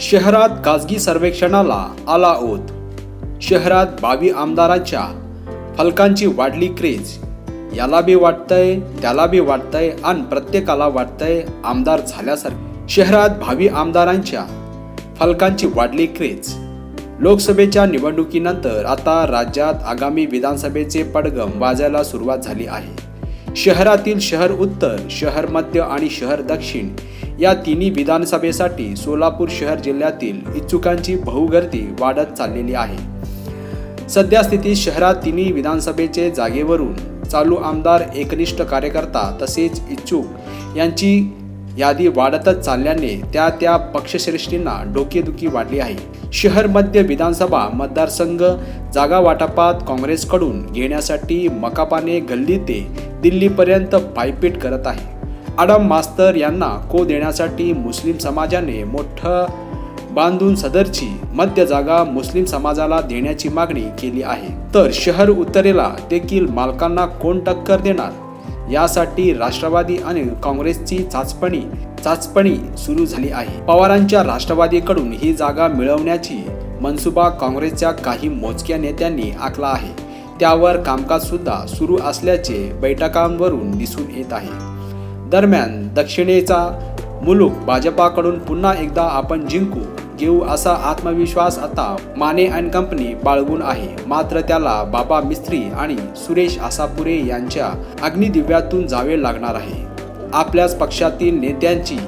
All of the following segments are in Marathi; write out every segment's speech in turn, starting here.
शहरात खाजगी सर्वेक्षणाला आला ओत शहरात बावी आमदारांच्या फलकांची वाढली क्रेज. याला बी वाटतंय त्याला बी वाटतंय आणि प्रत्येकाला वाटतंय आमदार झाल्यासारखे. शहरात भावी आमदारांच्या फलकांची वाढली क्रेज. लोकसभेच्या निवडणुकीनंतर आता राज्यात आगामी विधानसभेचे पडगम वाजायला सुरुवात झाली आहे. शहरातील शहर उत्तर शहर मध्य आणि शहर दक्षिण या तिन्ही विधानसभेसाठी सोलापूर शहर जिल्ह्यातील इच्छुकांची बहुगर्दी वाढत चाललेली आहे. सध्या स्थितीत शहरात तिन्ही विधानसभेचे जागेवरून चालू आमदार एकनिष्ठ कार्यकर्ता तसेच इच्छुक यांची यादी वाढतच चालल्याने त्या त्या पक्षश्रेष्ठींना डोकेदुखी वाढली आहे. शहर मध्य विधानसभा मतदारसंघ जागा वाटपात काँग्रेसकडून घेण्यासाठी मकापाने गल्ली ते दिल्लीपर्यंत पायपीट करत आहे. आडम मास्तर यांना को देण्यासाठी मुस्लिम समाजाने मोठं बांधून सदरची मध्य जागा मुस्लिम समाजाला देण्याची मागणी केली आहे. तर शहर उत्तरेला देखील मालकांना कोण टक्कर देणार? यासाठी राष्ट्रवादी आणि काँग्रेसची चाचपणी चाचपणी सुरू झाली आहे. पवारांच्या राष्ट्रवादीकडून ही जागा मिळवण्याची मनसुबा काँग्रेसच्या काही मोजक्या नेत्यांनी आखला आहे. त्यावर कामकाज सुद्धा सुरू असल्याचे बैठकांवरून दिसून येत आहे. दरम्यान दक्षिणेचा मुलूक भाजपाकडून पुन्हा एकदा आपण जिंकू घेऊ असा आत्मविश्वास आता माने अँड कंपनी बाळगून आहे. मात्र त्याला बाबा मिस्त्री आणि सुरेश आसापुरे यांच्या अग्निदिव्यातून जावे लागणार आहे. आपल्याच पक्षातील नेत्यांची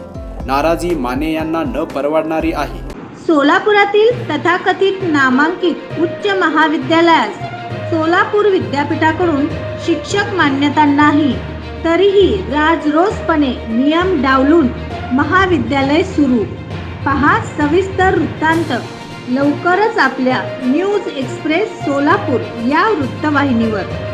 नाराजी माने यांना न परवडणारी आहे. सोलापुरातील तथाकथित नामांकित उच्च महाविद्यालयास सोलापूर विद्यापीठाकडून शिक्षक मान्यता नाही तरीही राजरोसपणे नियम डावलून महाविद्यालय सुरू. पहा सविस्तर वृत्तांत. लवकरच आपल्या न्यूज एक्सप्रेस सोलापूर या वृत्तवाहिनीवर.